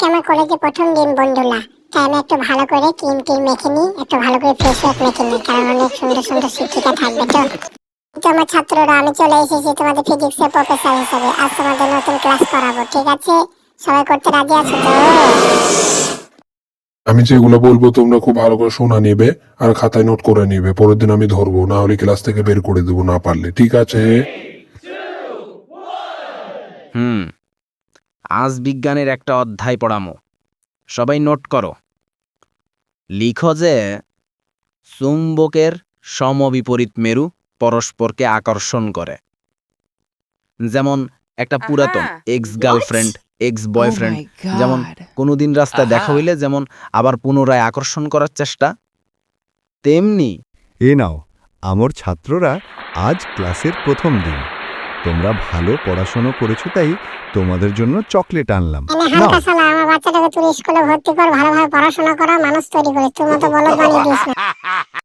আজকে আমার কলেজে প্রথম দিন বন্ধুলা তাই আমি একটু ভালো করে ক্রিম টিম মেখে নিই একটু ভালো করে ফেস ওয়াশ মেখে নিই কারণ অনেক সুন্দর সুন্দর শিক্ষিকা থাকবে তো। তো আমার ছাত্ররা আমি চলে এসেছি তোমাদের ফিজিক্সের প্রফেসর হিসেবে। আজ তোমাদের নতুন ক্লাস করাবো ঠিক আছে? সবাই করতে রাজি আছো তো? আমি যেগুলো বলব তোমরা খুব ভালো করে শোনা নিবে আর খাতায় নোট করে নিবে। পরের দিন আমি ধরবো না হলে ক্লাস থেকে বের করে দেবো না পারলে ঠিক আছে? হুম। আজ বিজ্ঞানের একটা অধ্যায় পড়ামো। সবাই নোট করো। লিখো যে চুম্বকের সমবিপরীত মেরু পরস্পরকে আকর্ষণ করে। যেমন একটা পুরাতন এক্স গার্লফ্রেন্ড এক্স বয়ফ্রেন্ড. যেমন কোনোদিন রাস্তায় দেখা হইলে যেমন আবার পুনরায় আকর্ষণ করার চেষ্টা তেমনি এ নাও আমার ছাত্ররা আজ ক্লাসের প্রথম দিন। তোমরা ভালো পড়াশোনা করেছ তাই তোমাদের জন্য চকলেট আনলাম। আমার বাচ্চাটাকে তুই স্কুলে ভর্তি কর ভালোভাবে পড়াশোনা করা মানুষ তৈরি করে তোর তো বলো বানিয়ে না